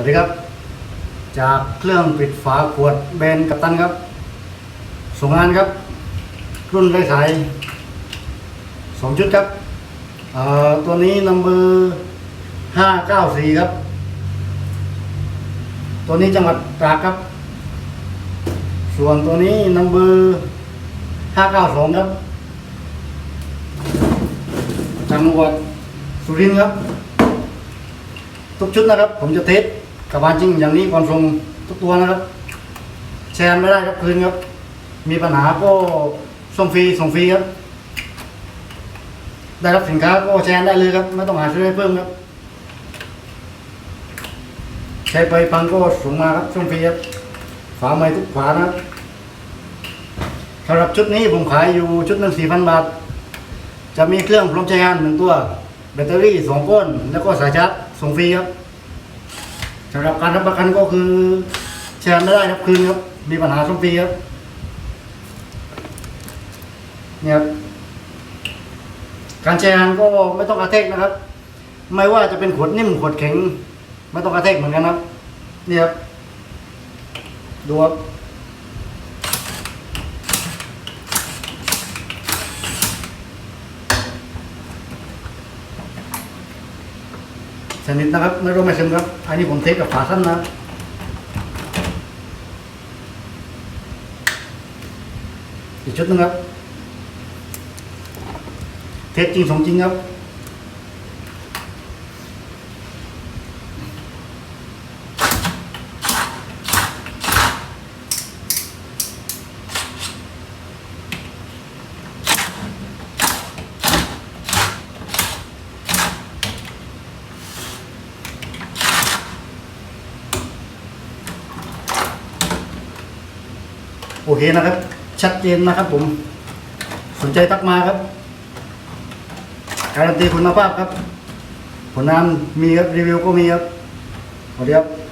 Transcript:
วัสดีครับ จากเครื่องปิดฝาขวดแบนกัปตันครับ ส่งงานครับ รุ่นไร้สายสองชุดครับตัวนี้นัมเบอร์ห้าเก้าสี่ครับ ตัวนี้จังหวัดตราดครับ ส่วนตัวนี้นัมเบอร์ห้าเก้าสองครับจังหวัดสุรินทร์ครับ ทุกชุดนะครับ ผมจะเทส กับานจริงอย่างนี้ก่อนส่งทุกตัวนะครับ แชร์ไม่ได้ครับคืนครับ มีปัญหาก็ส่งฟรีส่งฟรีครับ ได้รับสินค้าก็แชร์ได้เลยครับ ไม่ต้องหาซื้อเพิ่มครับใช้ไปพังก็ส่งมาครับส่งฟรีครับฝาไม้ทุกฝานะครับสำหรับชุดนี้ผมขายอยู่ชุดหนึ่งสี่พันบาท จะมีเครื่องพร้อมใช้งานหนึ่งตัว แบตเตอรี่สองก้นแล้วก็สายชาร์จส่งฟรีครับ สำหรับการรับประกันก็คือแชร์ไม่ได้ครับคืนครับ มีปัญหาส่งฟรีครับเนี่ยครับการแชร์งานก็ไม่ต้องกระแทกนะครับ ไม่ว่าจะเป็นขวดนิ่มขวดแข็ง ไม่ต้องกระแทกเหมือนกันครับเนี่ยครับดูครับ ชนิดนะครับไม่รู้ไม่ซึมครับ อันนี้ผมเทสกับฝาสั้นนะอีกชุดนึงครับ เทสจริงสองจริงครับ โอเคนะครับ ชัดเจนนะครับผม สนใจตักมาครับ การันตีคุณภาพครับ ผลงานมีครับรีวิวก็มีครับสวัสดีครับ